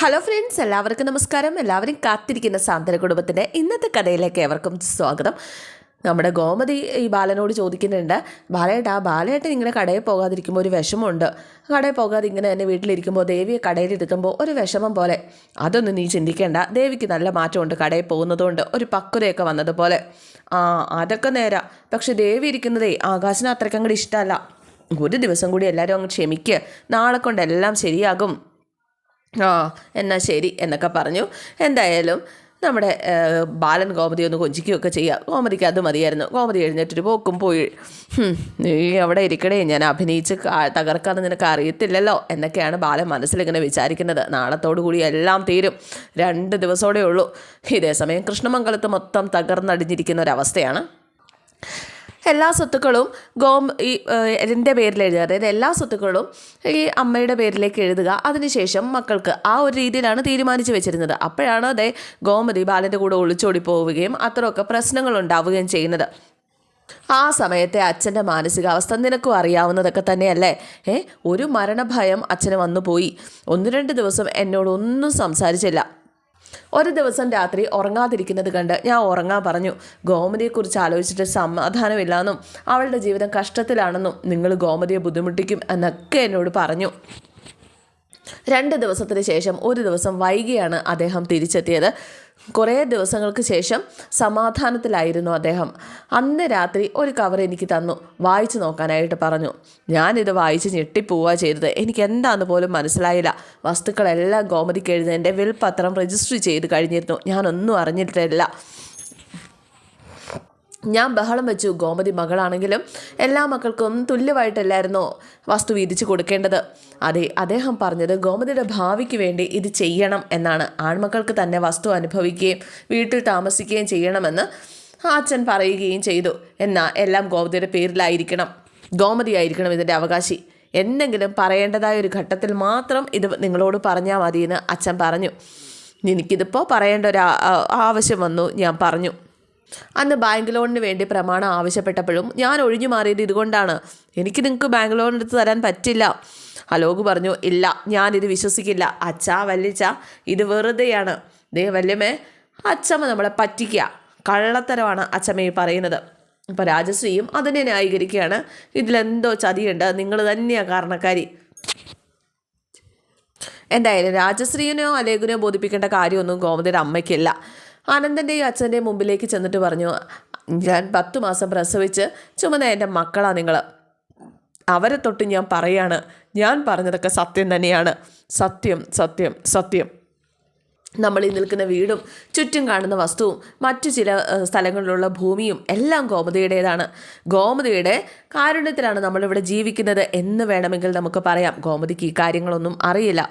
Hello friends എല്ലാവർക്കും നമസ്കാരം. എല്ലാവരും കാത്തിരിക്കുന്ന സാന്ത്വന കുടുംബത്തിന്റെ ഇന്നത്തെ കഥയിലേക്ക് ഏവർക്കും സ്വാഗതം. നമ്മുടെ ഗോമതി ഈ ബാലനോട് ചോദിക്കുന്നുണ്ട് ബാലേട്ടാ ബാലേട്ടൻ ഇങ്ങനെ കടയിൽ പോകാതിരിക്കുമ്പോൾ ഒരു വിഷമമുണ്ട്. കടയിൽ പോകാതെ ഇങ്ങനെ തന്നെ വീട്ടിലിരിക്കുമ്പോൾ ദേവിയെ കടയിൽ കടയിലിരുത്തുമ്പോൾ ഒരു വിഷമം പോലെ. അതൊന്നും നീ ചിന്തിക്കേണ്ട. ദേവിക്ക് നല്ല മാറ്റമുണ്ട് കടയിൽ പോകുന്നതുകൊണ്ട്. ഒരു പക്വതയൊക്കെ വന്നതുപോലെ. ആ അതൊക്കെ നേരാ. പക്ഷെ ദേവി ഇരിക്കുന്നതേ ആകാശിന് അത്രയ്ക്ക് അങ്ങോട്ട് ഇഷ്ടമല്ല ഒരു ദിവസം കൂടി എല്ലാവരും അങ്ങ് ക്ഷമിക്കുക നാളെ കൊണ്ട് എല്ലാം ശരിയാകും. ആ എന്നാൽ ശരി എന്നൊക്കെ പറഞ്ഞു. എന്തായാലും നമ്മുടെ ബാലൻ ഗോമതി ഒന്ന് കൊഞ്ചിക്കുകയൊക്കെ ചെയ്യുക ഗോമതിക്ക് അത് മതിയായിരുന്നു. ഗോമതി എഴുന്നേറ്റൊരു പോക്കും പോയി. നീ അവിടെ ഇരിക്കണേ ഞാൻ അഭിനയിച്ച് തകർക്കാന്ന് നിനക്ക് അറിയത്തില്ലല്ലോ എന്നൊക്കെയാണ് ബാലൻ മനസ്സിലിങ്ങനെ വിചാരിക്കുന്നത്. നാളത്തോടു കൂടി എല്ലാം തീരും. രണ്ട് ദിവസമോടെ ഉള്ളൂ. ഇതേസമയം കൃഷ്ണമംഗലത്ത് മൊത്തം തകർന്നടിഞ്ഞിരിക്കുന്ന ഒരവസ്ഥയാണ്. എല്ലാ സ്വത്തുക്കളും ഗോം ഈ എന്റെ പേരിൽ എഴുതുക അതായത് എല്ലാ സ്വത്തുക്കളും ഈ അമ്മയുടെ പേരിലേക്ക് എഴുതുക. അതിനുശേഷം മക്കൾക്ക് ആ ഒരു രീതിയിലാണ് തീരുമാനിച്ചു വെച്ചിരുന്നത്. അപ്പോഴാണ് അതേ ഗോമതി ബാലന്റെ കൂടെ ഒളിച്ചോടി പോവുകയും അത്രയൊക്കെ പ്രശ്നങ്ങൾ ഉണ്ടാവുകയും ചെയ്യുന്നത്. ആ സമയത്തെ അച്ഛന്റെ മാനസികാവസ്ഥ നിനക്കും അറിയാവുന്നതൊക്കെ തന്നെയല്ലേ? ഏ ഒരു മരണഭയം അച്ഛന് വന്നു പോയി ഒന്ന് രണ്ട് ദിവസം എന്നോടൊന്നും സംസാരിച്ചില്ല. ഒരു ദിവസം രാത്രി ഉറങ്ങാതിരിക്കുന്നത് കണ്ട് ഞാൻ ഉറങ്ങാൻ പറഞ്ഞു. ഗോമതിയെക്കുറിച്ച് ആലോചിച്ചിട്ട് സമാധാനമില്ലാന്നും അവളുടെ ജീവിതം കഷ്ടത്തിലാണെന്നും നിങ്ങൾ ഗോമതിയെ ബുദ്ധിമുട്ടിക്കും എന്നൊക്കെ എന്നോട് പറഞ്ഞു. രണ്ട് ദിവസത്തിന് ശേഷം ഒരു ദിവസം വൈകിയാണ് അദ്ദേഹം തിരിച്ചെത്തിയത്. കുറേ ദിവസങ്ങൾക്ക് ശേഷം സമാധാനത്തിലായിരുന്നു അദ്ദേഹം. അന്ന് രാത്രി ഒരു കവർ എനിക്ക് തന്നു. വായിച്ചു നോക്കാനായിട്ട് പറഞ്ഞു. ഞാനിത് വായിച്ച് ഞെട്ടിപ്പോവുക ചെയ്തത്. എനിക്ക് എന്താന്ന് പോലും മനസ്സിലായില്ല. വസ്തുക്കളെല്ലാം ഗോമതിക്ക് എഴുതുന്നതിന്റെ വിൽപത്രം രജിസ്റ്റർ ചെയ്ത് കഴിഞ്ഞിരുന്നു. ഞാനൊന്നും അറിഞ്ഞിട്ടില്ല. ഞാൻ ബഹളം വെച്ചു. ഗോമതി മകളാണെങ്കിലും എല്ലാ മക്കൾക്കും തുല്യമായിട്ടല്ലായിരുന്നോ വസ്തു വീതിച്ചു കൊടുക്കേണ്ടത്? അതെ അദ്ദേഹം പറഞ്ഞത് ഗോമതിയുടെ ഭാവിക്ക് വേണ്ടി ഇത് ചെയ്യണം എന്നാണ്. ആൺമക്കൾക്ക് തന്നെ വസ്തു അനുഭവിക്കുകയും വീട്ടിൽ താമസിക്കുകയും ചെയ്യണമെന്ന് അച്ഛൻ പറയുകയും ചെയ്തു. എന്നാൽ എല്ലാം ഗോമതിയുടെ പേരിലായിരിക്കണം. ഗോമതി ആയിരിക്കണം ഇതിന്റെ അവകാശി. എന്തെങ്കിലും പറയേണ്ടതായ ഒരു ഘട്ടത്തിൽ മാത്രം ഇത് നിങ്ങളോട് പറഞ്ഞാൽ മതിയെന്ന് അച്ഛൻ പറഞ്ഞു. എനിക്കിതിപ്പോൾ പറയേണ്ട ഒരു ആവശ്യം വന്നു ഞാൻ പറഞ്ഞു. അന്ന് ബാങ്ക് ലോണിന് വേണ്ടി പ്രമാണം ആവശ്യപ്പെട്ടപ്പോഴും ഞാൻ ഒഴിഞ്ഞു മാറിയത് ഇതുകൊണ്ടാണ്. എനിക്ക് നിങ്ങൾക്ക് ബാങ്ക് ലോൺ എടുത്ത് തരാൻ പറ്റില്ല. അലോക് പറഞ്ഞു ഇല്ല ഞാനിത് വിശ്വസിക്കില്ല. അച്ഛാ വല്യച്ച ഇത് വെറുതെയാണ്. ദേ വല്യമ്മേ അച്ഛമ്മ നമ്മളെ പറ്റിക്കുക കള്ളത്തരമാണ് അച്ഛമ്മ ഈ പറയുന്നത്. ഇപ്പോൾ രാജശ്രീയും അതിനെ ന്യായീകരിക്കുകയാണ്. ഇതിലെന്തോ ചതിയുണ്ട്. നിങ്ങൾ തന്നെയാണ് കാരണക്കാരി. എന്തായാലും രാജശ്രീനെയോ അലേഖനോ ബോധിപ്പിക്കേണ്ട കാര്യമൊന്നും ഗോമതിയുടെ അമ്മയ്ക്കില്ല. ആനന്ദന്റെയും അച്ഛന്റെയും മുമ്പിലേക്ക് ചെന്നിട്ട് പറഞ്ഞു ഞാൻ പത്ത് മാസം പ്രസവിച്ച് ചുമന്ന എന്റെ മക്കളാണ് നിങ്ങൾ അവരെ തൊട്ട് ഞാൻ പറയാണ് ഞാൻ പറഞ്ഞതൊക്കെ സത്യം തന്നെയാണ്. സത്യം സത്യം സത്യം. നമ്മൾ ഈ നിൽക്കുന്ന വീടും ചുറ്റും കാണുന്ന വസ്തുവും മറ്റു ചില സ്ഥലങ്ങളിലുള്ള ഭൂമിയും എല്ലാം ഗോമതിയുടേതാണ്. ഗോമതിയുടെ കാരുണ്യത്തിലാണ് നമ്മളിവിടെ ജീവിക്കുന്നത് എന്ന് വേണമെങ്കിൽ നമുക്ക് പറയാം. ഗോമതിക്ക് ഈ കാര്യങ്ങളൊന്നും അറിയില്ല.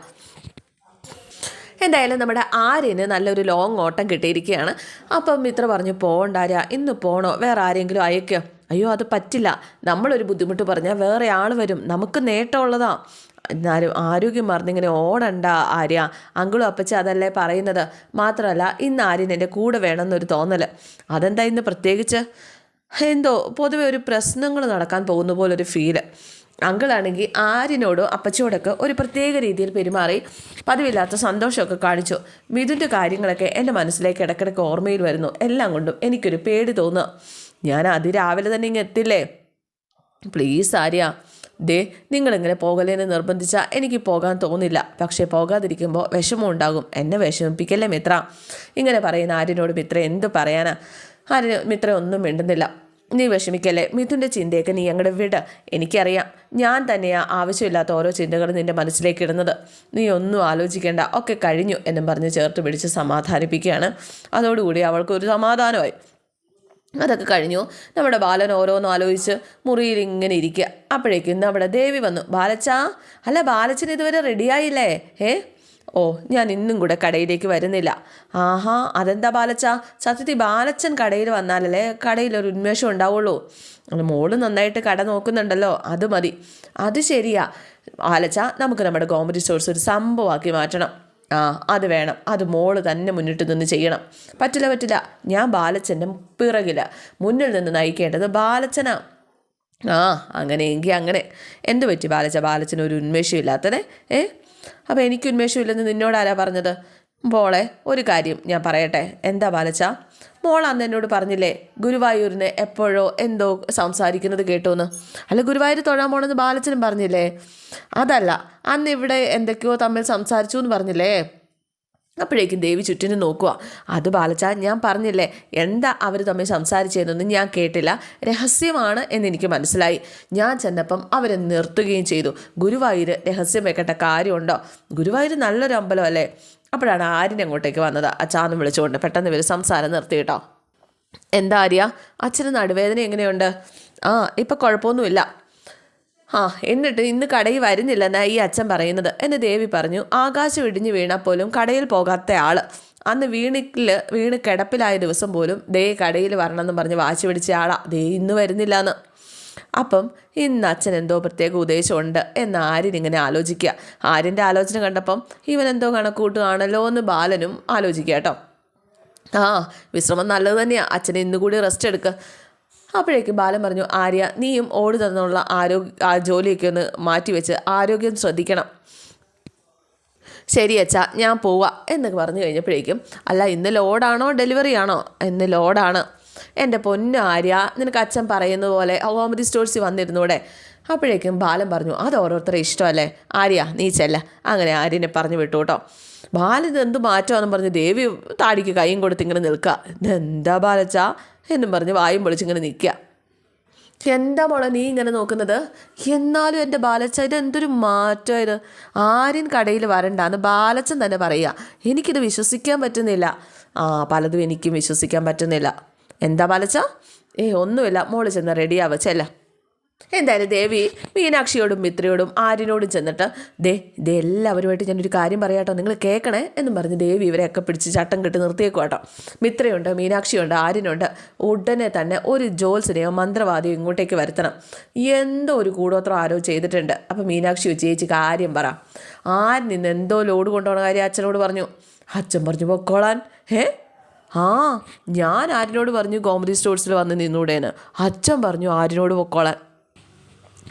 എന്തായാലും നമ്മുടെ ആര്യന് നല്ലൊരു ലോങ് ഓട്ടം കിട്ടിയിരിക്കുകയാണ്. അപ്പം മിത്ര പറഞ്ഞു പോകണ്ടാര്യ ഇന്ന് പോണോ? വേറെ ആരെങ്കിലും അയക്കോ? അയ്യോ അത് പറ്റില്ല. നമ്മളൊരു ബുദ്ധിമുട്ട് പറഞ്ഞാൽ വേറെ ആൾ വരും. നമുക്ക് നേട്ടമുള്ളതാ. എന്നാലും ആരോഗ്യം മറന്നിങ്ങനെ ഓടണ്ട ആര്യ. അങ്കിളും അപ്പച്ച അതല്ലേ പറയുന്നത്. മാത്രമല്ല ഇന്ന് ആര്യൻ എന്റെ കൂടെ വേണമെന്നൊരു തോന്നൽ അതെന്താ ഇന്ന് പ്രത്യേകിച്ച്? എന്തോ പൊതുവെ ഒരു പ്രശ്നങ്ങൾ നടക്കാൻ പോകുന്ന പോലൊരു ഫീൽ അങ്കിളാണെങ്കിൽ ആരിനോടോ അപ്പച്ചോടൊക്കെ ഒരു പ്രത്യേക രീതിയിൽ പെരുമാറി പതിവില്ലാത്ത സന്തോഷമൊക്കെ കാണിച്ചു. മിഥുന്റെ കാര്യങ്ങളൊക്കെ എന്റെ മനസ്സിലേക്ക് ഇടയ്ക്കിടയ്ക്ക് ഓർമ്മയിൽ വരുന്നു. എല്ലാം കൊണ്ടും എനിക്കൊരു പേടി തോന്നുക. ഞാൻ അതിരാവിലെ തന്നെ ഇങ്ങ് എത്തില്ലേ? പ്ലീസ് ആര്യ. ദേ നിങ്ങളിങ്ങനെ പോകലേന്ന് നിർബന്ധിച്ചാൽ എനിക്ക് പോകാൻ തോന്നില്ല. പക്ഷേ പോകാതിരിക്കുമ്പോൾ വിഷമം ഉണ്ടാകും. എന്നെ വിഷമിപ്പിക്കല്ലേ മിത്ര? ഇങ്ങനെ പറയുന്ന ആര്യനോട് മിത്ര എന്ത് പറയാനാ? ആര്യ മിത്ര ഒന്നും മിണ്ടുന്നില്ല. നീ വിഷമിക്കല്ലേ? മിഥുന്റെ ചിന്തയൊക്കെ നീ അങ്ങടെ വിട്. എനിക്കറിയാം. ഞാൻ തന്നെയാ ആവശ്യമില്ലാത്ത ഓരോ ചിന്തകളും നിന്റെ മനസ്സിലേക്ക് ഇടുന്നത്. നീ ഒന്നും ആലോചിക്കേണ്ട. ഒക്കെ കഴിഞ്ഞു എന്നും പറഞ്ഞ് ചേർത്ത് പിടിച്ച് സമാധാനിപ്പിക്കുകയാണ്. അതോടുകൂടി അവൾക്കൊരു സമാധാനമായി. അതൊക്കെ കഴിഞ്ഞു. നമ്മുടെ ബാലൻ ഓരോന്നും ആലോചിച്ച് മുറിയിൽ ഇങ്ങനെ ഇരിക്കുക. അപ്പോഴേക്കും നമ്മുടെ ദേവി വന്നു. ബാലച്ചാ അല്ല ബാലച്ചൻ ഇതുവരെ റെഡിയായില്ലേ ഏ ഓ ഞാൻ ഇന്നും കൂടെ കടയിലേക്ക് വരുന്നില്ല. ആഹാ അതെന്താ ബാലച്ച? സത്യത്തിൽ ബാലച്ചൻ കടയിൽ വന്നാലല്ലേ കടയിൽ ഒരു ഉന്മേഷം ഉണ്ടാവുള്ളൂ. മോൾ നന്നായിട്ട് കട നോക്കുന്നുണ്ടല്ലോ അത് മതി. അത് ശരിയാ. ബാലച്ച നമുക്ക് നമ്മുടെ കോമഡി സ്റ്റോഴ്സ് ഒരു സംഭവമാക്കി മാറ്റണം. ആ അത് വേണം. അത് മോൾ തന്നെ മുന്നിട്ട് നിന്ന് ചെയ്യണം. പറ്റില്ല പറ്റില്ല. ഞാൻ ബാലച്ചന്റെ പിറകില. മുന്നിൽ നിന്ന് നയിക്കേണ്ടത് ബാലച്ചനാ. ആ അങ്ങനെയെങ്കിൽ അങ്ങനെ. എന്ത് പറ്റി ബാലച്ച? ബാലച്ചന് ഒരു ഉന്മേഷം ഇല്ലാത്തതേ ഏ? അപ്പോൾ എനിക്ക് ഉന്മേഷമില്ലെന്ന് നിന്നോടാരാ പറഞ്ഞത്? മോളെ ഒരു കാര്യം ഞാൻ പറയട്ടെ. എന്താ ബാലച്ച? മോൾ അന്ന് എന്നോട് പറഞ്ഞില്ലേ ഗുരുവായൂരിന് എപ്പോഴോ എന്തോ സംസാരിക്കുന്നത് കേട്ടോന്ന്. അല്ല ഗുരുവായൂർ തൊഴാൻ പോണെന്ന് ബാലച്ചനും പറഞ്ഞില്ലേ? അതല്ല അന്ന് ഇവിടെ എന്തൊക്കെയോ തമ്മിൽ സംസാരിച്ചു എന്ന് പറഞ്ഞില്ലേ? അപ്പോഴേക്കും ദേവി ചുറ്റിനും നോക്കുക അത് ബാലച്ച ഞാൻ പറഞ്ഞില്ലേ എന്താ അവർ തമ്മിൽ സംസാരിച്ചതെന്നൊന്നും ഞാൻ കേട്ടില്ല. രഹസ്യമാണ് എന്നെനിക്ക് മനസ്സിലായി. ഞാൻ ചെന്നപ്പം അവരെ നിർത്തുകയും ചെയ്തു. ഗുരുവായൂർ രഹസ്യം വെക്കേണ്ട കാര്യമുണ്ടോ? ഗുരുവായൂർ നല്ലൊരു അമ്പലം അല്ലേ അപ്പോഴാണ് ആര്യൻ അങ്ങോട്ടേക്ക് വന്നത്. അച്ചാന്ന് വിളിച്ചുകൊണ്ട് പെട്ടെന്ന് ഇവർ സംസാരം നിർത്തി കേട്ടോ. എന്താ ആര്യ അച്ഛന് നടുവേദന എങ്ങനെയുണ്ട്? ആ ഇപ്പം കുഴപ്പമൊന്നുമില്ല. ആ എന്നിട്ട് ഇന്ന് കടയിൽ വരുന്നില്ലെന്നാ ഈ അച്ഛൻ പറയുന്നത്. എന്ന് ദേവി പറഞ്ഞു. ആകാശം ഇടിഞ്ഞു വീണാൽ പോലും കടയിൽ പോകാത്ത ആൾ അന്ന് വീണിൽ വീണ് കിടപ്പിലായ ദിവസം പോലും ദേ കടയിൽ വരണമെന്ന് പറഞ്ഞ് വാശി പിടിച്ച ആളാ. ദേ ഇന്ന് വരുന്നില്ല എന്ന് അപ്പം ഇന്ന് അച്ഛൻ എന്തോ പ്രത്യേക ഉദ്ദേശമുണ്ട് എന്ന് ആര്യൻ ഇങ്ങനെ ആലോചിക്കുക. ആര്യന്റെ ആലോചന കണ്ടപ്പം ഇവൻ എന്തോ കണക്കൂട്ടുകയാണല്ലോ എന്ന് ബാലനും ആലോചിക്കുക കേട്ടോ. ആ വിശ്രമം നല്ലത് തന്നെയാണ് അച്ഛനെ ഇന്നുകൂടി റെസ്റ്റ് എടുക്കുക അപ്പോഴേക്കും ബാലൻ പറഞ്ഞു ആര്യ നീയും ഓടി തന്നുള്ള ആരോഗ്യ ആ ജോലിയൊക്കെ ഒന്ന് മാറ്റിവെച്ച് ആരോഗ്യം ശ്രദ്ധിക്കണം. ശരി അച്ഛാ ഞാൻ പോവാ എന്നൊക്കെ പറഞ്ഞു കഴിഞ്ഞപ്പോഴേക്കും അല്ല ഇന്ന് ലോഡാണോ ഡെലിവറി ആണോ? ഇന്ന് ലോഡാണ്. എന്റെ പൊന്നു ആര്യ നിനക്ക് അച്ഛൻ പറയുന്ന പോലെ ഹോമതി സ്റ്റോഴ്സിൽ വന്നിരുന്നൂടെ? അപ്പോഴേക്കും ബാലൻ പറഞ്ഞു അത് ഓരോരുത്തരുടെ ഇഷ്ടമല്ലേ? ആര്യ നീ ചെല്ല അങ്ങനെ ആര്യനെ പറഞ്ഞു വിട്ടു കേട്ടോ. ബാലൻ എന്ത് മാറ്റമാണെന്ന് പറഞ്ഞ് ദേവി താടിക്ക് കൈയും കൊടുത്ത് ഇങ്ങനെ നിൽക്കുക. ഇതെന്താ ബാലച്ച? എന്നും പറഞ്ഞ് വായും പൊളിച്ചിങ്ങനെ നിൽക്കുക. എന്താ മോളെ നീ ഇങ്ങനെ നോക്കുന്നത്? എന്നാലും എന്റെ ബാലച്ച ഇത് എന്തൊരു മാറ്റം ഇത്? ആര്യൻ കടയിൽ വരണ്ടാന്ന് ബാലച്ചൻ തന്നെ പറയുക. എനിക്കിത് വിശ്വസിക്കാൻ പറ്റുന്നില്ല. ആ പലതും എനിക്കും വിശ്വസിക്കാൻ പറ്റുന്നില്ല. എന്താ ബാലച്ച? ഏ ഒന്നുമില്ല. മോൾ ചെന്ന് റെഡിയാവ ചെല്ല. എന്തായാലും ദേവി മീനാക്ഷിയോടും മിത്രയോടും ആര്യനോടും ചെന്നിട്ട് ദേ ദേ എല്ലാവരുമായിട്ട് ഞാനൊരു കാര്യം പറയാട്ടോ. നിങ്ങൾ കേൾക്കണേ എന്നും പറഞ്ഞ് ദേവി ഇവരെയൊക്കെ പിടിച്ച് ചട്ടം കെട്ടി നിർത്തിയേക്കും കേട്ടോ മിത്രയുണ്ട് മീനാക്ഷിയുണ്ട് ആര്യനുണ്ട്. ഉടനെ തന്നെ ഒരു ജോത്സനെയോ മന്ത്രവാദിയോ ഇങ്ങോട്ടേക്ക് വരുത്തണം. എന്തോ ഒരു കൂടോത്രം ആരോ ചെയ്തിട്ടുണ്ട്. അപ്പം മീനാക്ഷി ചേച്ചി കാര്യം പറ. ആര് നിന്ന് എന്തോ ലോഡ് കൊണ്ടുപോകണ കാര്യം അച്ഛനോട് പറഞ്ഞു. അച്ഛൻ പറഞ്ഞു പൊക്കോളാൻ. ഹേ? ആ ഞാൻ ആരിനോട് പറഞ്ഞു ഗോമതി സ്റ്റോഴ്സിൽ വന്ന് നിന്നൂടേന്ന്. അച്ഛൻ പറഞ്ഞു ആരിനോട് പൊക്കോളാൻ.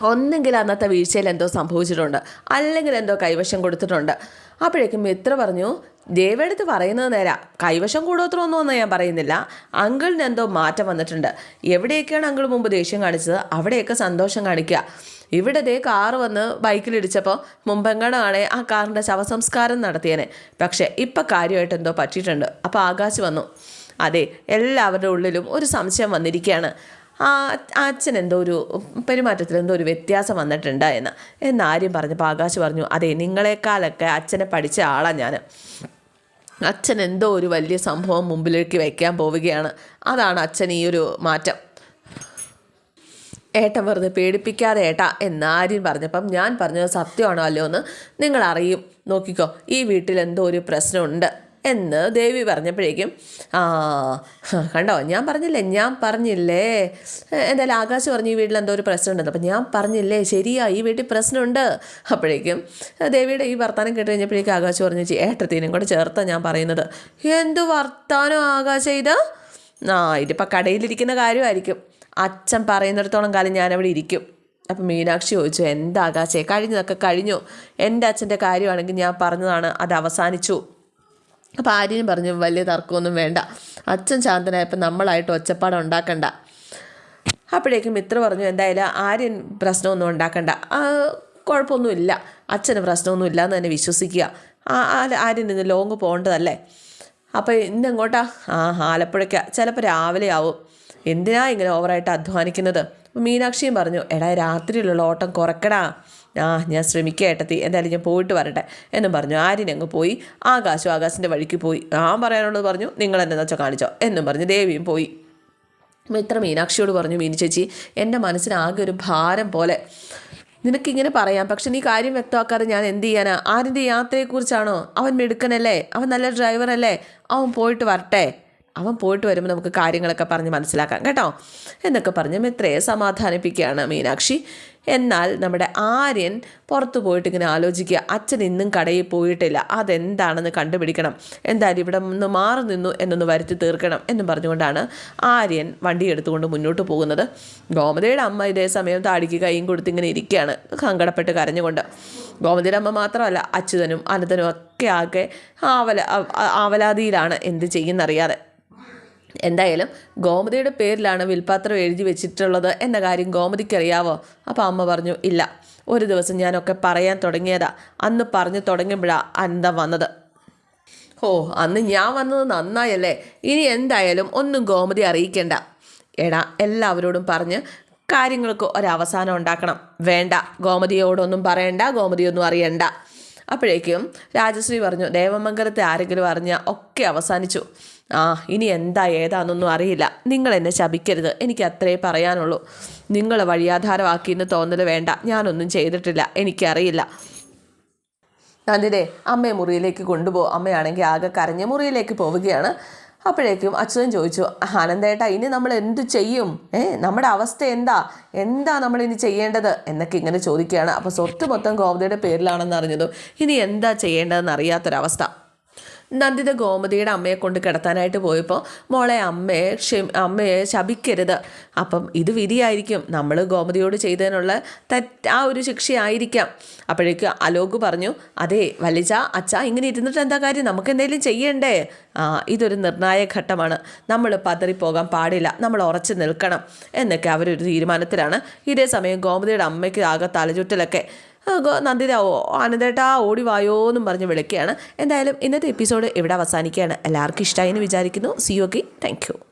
ഒന്നെങ്കിൽ അന്നത്തെ വീഴ്ചയിൽ എന്തോ സംഭവിച്ചിട്ടുണ്ട് അല്ലെങ്കിൽ എന്തോ കൈവശം കൊടുത്തിട്ടുണ്ട്. അപ്പോഴേക്കും മിത്ര പറഞ്ഞു ദേവെടുത്ത് പറയുന്നത് നേരാ. കൈവശം കൂടോത്രമൊന്നും ഞാൻ പറയുന്നില്ല. അങ്കിളിന് എന്തോ മാറ്റം വന്നിട്ടുണ്ട്. എവിടെയൊക്കെയാണ് അങ്കിൾ മുമ്പ് ദേഷ്യം കാണിച്ചത്? അവിടെയൊക്കെ സന്തോഷം കാണിക്കുക. ഇവിടെ ദേ കാറ് വന്ന് ബൈക്കിലിടിച്ചപ്പോൾ മുമ്പെങ്ങാണെ ആ കാറിന്റെ ശവസംസ്കാരം നടത്തിയേനെ. പക്ഷേ ഇപ്പം കാര്യമായിട്ട് എന്തോ പറ്റിയിട്ടുണ്ട്. അപ്പോൾ ആകാശ് വന്നു. അതെ എല്ലാവരുടെ ഉള്ളിലും ഒരു സംശയം വന്നിരിക്കുകയാണ്. അച്ഛൻ എന്തോ ഒരു പെരുമാറ്റത്തിൽ എന്തോ ഒരു വ്യത്യാസം വന്നിട്ടുണ്ട് എന്ന്. എന്ന് ആര്യം പറഞ്ഞപ്പോൾ ആകാശ് പറഞ്ഞു അതെ നിങ്ങളെക്കാളൊക്കെ അച്ഛനെ പഠിച്ച ആളാണ് ഞാൻ അച്ഛൻ എന്തോ ഒരു വലിയ സംഭവം മുമ്പിലേക്ക് വയ്ക്കാൻ പോവുകയാണ്. അതാണ് അച്ഛൻ ഈ ഒരു മാറ്റം. ഏട്ടൻ വെറുതെ പേടിപ്പിക്കാതെ ഏട്ടാ എന്നാരും പറഞ്ഞപ്പം ഞാൻ പറഞ്ഞത് സത്യമാണോ അല്ലയോ എന്ന് നിങ്ങൾ അറിയും നോക്കിക്കോ ഈ വീട്ടിൽ എന്തോ ഒരു പ്രശ്നമുണ്ട്. എന്ന് ദേവി പറഞ്ഞപ്പോഴേക്കും ആ കണ്ടോ ഞാൻ പറഞ്ഞില്ലേ ഞാൻ പറഞ്ഞില്ലേ? എന്തായാലും ആകാശ് പറഞ്ഞു ഈ വീട്ടിൽ എന്തോ ഒരു പ്രശ്നമുണ്ടെന്ന്. അപ്പം ഞാൻ പറഞ്ഞില്ലേ ശരിയാ ഈ വീട്ടിൽ പ്രശ്നമുണ്ട്. അപ്പോഴേക്കും ദേവിയുടെ ഈ വർത്താനം കേട്ട് കഴിഞ്ഞപ്പോഴേക്കും ആകാശ് പറഞ്ഞു ഏട്ടത്തിനും കൂടെ ചേർത്ത ഞാൻ പറയുന്നത്. എന്ത് വർത്താനം ആകാശ ഇത്? ആ ഇതിപ്പോൾ കടയിലിരിക്കുന്ന കാര്യമായിരിക്കും. അച്ഛൻ പറയുന്നിടത്തോളം കാലം ഞാനവിടെ ഇരിക്കും. അപ്പം മീനാക്ഷി ചോദിച്ചു എന്താ ആകാശേ കഴിഞ്ഞതൊക്കെ കഴിഞ്ഞു. എന്റെ അച്ഛന്റെ കാര്യമാണെങ്കിൽ ഞാൻ പറഞ്ഞതാണ് അത് അവസാനിച്ചു. അപ്പോൾ ആര്യനും പറഞ്ഞു വലിയ തർക്കമൊന്നും വേണ്ട. അച്ഛൻ ശാന്തനായപ്പോൾ നമ്മളായിട്ട് ഒച്ചപ്പാട് ഉണ്ടാക്കണ്ട. അപ്പോഴേക്കും മിത്ര പറഞ്ഞു എന്തായാലും ആര്യൻ പ്രശ്നമൊന്നും ഉണ്ടാക്കണ്ട. കുഴപ്പമൊന്നുമില്ല. അച്ഛന് പ്രശ്നമൊന്നുമില്ല എന്ന് തന്നെ വിശ്വസിക്കുക. ആര്യൻ ഇന്ന് ലോങ് പോകേണ്ടതല്ലേ? അപ്പോൾ ഇന്ന് എങ്ങോട്ടാ? ആ ആലപ്പുഴയ്ക്ക. ചിലപ്പോൾ രാവിലെ ആവും. എന്തിനാ ഇങ്ങനെ ഓവറായിട്ട് അധ്വാനിക്കുന്നത്? മീനാക്ഷിയും പറഞ്ഞു എടാ രാത്രിയിലുള്ള ഓട്ടം കുറക്കടാ. ആ ഞാൻ ശ്രമിക്കുക ഏട്ടത്തി എന്തായാലും ഞാൻ പോയിട്ട് വരട്ടെ എന്നും പറഞ്ഞു. ആര്യൻ അങ്ങ് പോയി. ആകാശം ആകാശിന്റെ വഴിക്ക് പോയി. ഞാൻ പറയാനുള്ളത് പറഞ്ഞു നിങ്ങൾ എന്നെ വെച്ചാൽ കാണിച്ചോ എന്നും പറഞ്ഞു ദേവിയും പോയി. മിത്ര മീനാക്ഷിയോട് പറഞ്ഞു മീനു ചേച്ചി എന്റെ മനസ്സിന് ആകെ ഒരു ഭാരം പോലെ. നിനക്കിങ്ങനെ പറയാം പക്ഷെ നീ കാര്യം വ്യക്തമാക്കാതെ ഞാൻ എന്ത് ചെയ്യാനാ? ആരിന്റെ യാത്രയെക്കുറിച്ചാണോ? അവൻ മിടുക്കനല്ലേ? അവൻ നല്ല ഡ്രൈവറല്ലേ അവൻ പോയിട്ട് വരട്ടെ. അവൻ പോയിട്ട് വരുമ്പോൾ നമുക്ക് കാര്യങ്ങളൊക്കെ പറഞ്ഞ് മനസ്സിലാക്കാം കേട്ടോ? എന്നൊക്കെ പറഞ്ഞ് മിത്രയെ സമാധാനിപ്പിക്കുകയാണ് മീനാക്ഷി. എന്നാൽ നമ്മുടെ ആര്യൻ പുറത്തു പോയിട്ട് ഇങ്ങനെ ആലോചിക്കുക അച്ഛൻ ഇന്നും കടയിൽ പോയിട്ടില്ല അതെന്താണെന്ന് കണ്ടുപിടിക്കണം എന്തായാലും ഇവിടെ നിന്ന് മാറി നിന്നു എന്നൊന്ന് വരുത്തി തീർക്കണം എന്നും പറഞ്ഞുകൊണ്ടാണ് ആര്യൻ വണ്ടി എടുത്തുകൊണ്ട് മുന്നോട്ട് പോകുന്നത്. ഗോമതയുടെ അമ്മ ഇതേ സമയം താടിക്ക് കൈയും കൊടുത്ത് ഇങ്ങനെ ഇരിക്കുകയാണ് സങ്കടപ്പെട്ട് കരഞ്ഞുകൊണ്ട്. ഗോമതിയുടെ അമ്മ മാത്രമല്ല അച്യുതനും അനന്തനും ഒക്കെ ആകെ ആവല ആവലാതിയിലാണ് എന്ത് ചെയ്യുന്നറിയാതെ. എന്തായാലും ഗോമതിയുടെ പേരിലാണ് വിൽപാത്രം എഴുതി വെച്ചിട്ടുള്ളത് എന്ന കാര്യം ഗോമതിക്ക് അറിയാവോ അപ്പോൾ അമ്മ പറഞ്ഞു ഇല്ല ഒരു ദിവസം ഞാനൊക്കെ പറയാൻ തുടങ്ങിയതാ. അന്ന് പറഞ്ഞു തുടങ്ങുമ്പോഴാണ് അന്ത വന്നത്. ഓ അന്ന് ഞാൻ വന്നത് നന്നായല്ലേ? ഇനി എന്തായാലും ഒന്നും ഗോമതി അറിയിക്കണ്ട. എടാ എല്ലാവരോടും പറഞ്ഞ് കാര്യങ്ങൾക്ക് ഒരവസാനം ഉണ്ടാക്കണം. വേണ്ട ഗോമതിയോടൊന്നും പറയണ്ട ഗോമതിയൊന്നും അറിയണ്ട. അപ്പോഴേക്കും രാജശ്രീ പറഞ്ഞു ദേവമംഗലത്തെ ആരെങ്കിലും അറിഞ്ഞാൽ ഒക്കെ അവസാനിച്ചു. ആ ഇനി എന്താ ഏതാണെന്നൊന്നും അറിയില്ല. നിങ്ങൾ എന്നെ ശപിക്കരുത്. എനിക്ക് അത്രേ പറയാനുള്ളൂ. നിങ്ങൾ വഴിയാധാരമാക്കിയെന്ന് തോന്നൽ വേണ്ട. ഞാനൊന്നും ചെയ്തിട്ടില്ല. എനിക്കറിയില്ല. നന്ദിനെ അമ്മയെ മുറിയിലേക്ക് കൊണ്ടുപോകും അമ്മയാണെങ്കിൽ ആകെ കരഞ്ഞ മുറിയിലേക്ക് പോവുകയാണ്. അപ്പോഴേക്കും അച്ഛൻ ചോദിച്ചു ആനന്ദേട്ടാ ഇനി നമ്മൾ എന്തു ചെയ്യും? ഏ നമ്മുടെ അവസ്ഥ എന്താ? എന്താ നമ്മൾ ഇനി ചെയ്യേണ്ടത്? എന്നൊക്കെ ഇങ്ങനെ ചോദിക്കുകയാണ്. അപ്പോൾ സ്വത്ത് മൊത്തം ഗോവതയുടെ പേരിലാണെന്ന് അറിഞ്ഞതും ഇനി എന്താ ചെയ്യേണ്ടതെന്ന് അറിയാത്തൊരവസ്ഥ. നന്ദിത ഗോമതിയുടെ അമ്മയെ കൊണ്ട് കിടത്താനായിട്ട് പോയപ്പോൾ മോളെ അമ്മയെ ക്ഷമ അമ്മയെ ശപിക്കരുത്. അപ്പം ഇത് വിധിയായിരിക്കും. നമ്മൾ ഗോമതിയോട് ചെയ്തതിനുള്ള തെറ്റ് ആ ഒരു ശിക്ഷയായിരിക്കാം. അപ്പോഴേക്ക് അലോക് പറഞ്ഞു അതെ വലിച്ച അച്ഛ ഇങ്ങനെ ഇരുന്നിട്ട് എന്താ കാര്യം? നമുക്ക് എന്തെങ്കിലും ചെയ്യണ്ടേ? ഇതൊരു നിർണായക ഘട്ടമാണ്. നമ്മൾ പതറിപ്പോകാൻ പാടില്ല. നമ്മൾ ഉറച്ചു നിൽക്കണം. എന്നൊക്കെ അവരൊരു തീരുമാനത്തിലാണ്. ഇതേ സമയം ഗോമതിയുടെ അമ്മയ്ക്ക് ആകെ തലചുറ്റലൊക്കെ. ആ, ഗോ- നന്ദിത ഓ ആനന്ദേട്ടാ ഓടി വായോ എന്നും പറഞ്ഞ് വിളിക്കുകയാണ്. എന്തായാലും ഇന്നത്തെ എപ്പിസോഡ് ഇവിടെ അവസാനിക്കുകയാണ്. എല്ലാവർക്കും ഇഷ്ടമായി എന്ന് വിചാരിക്കുന്നു. C okay thank you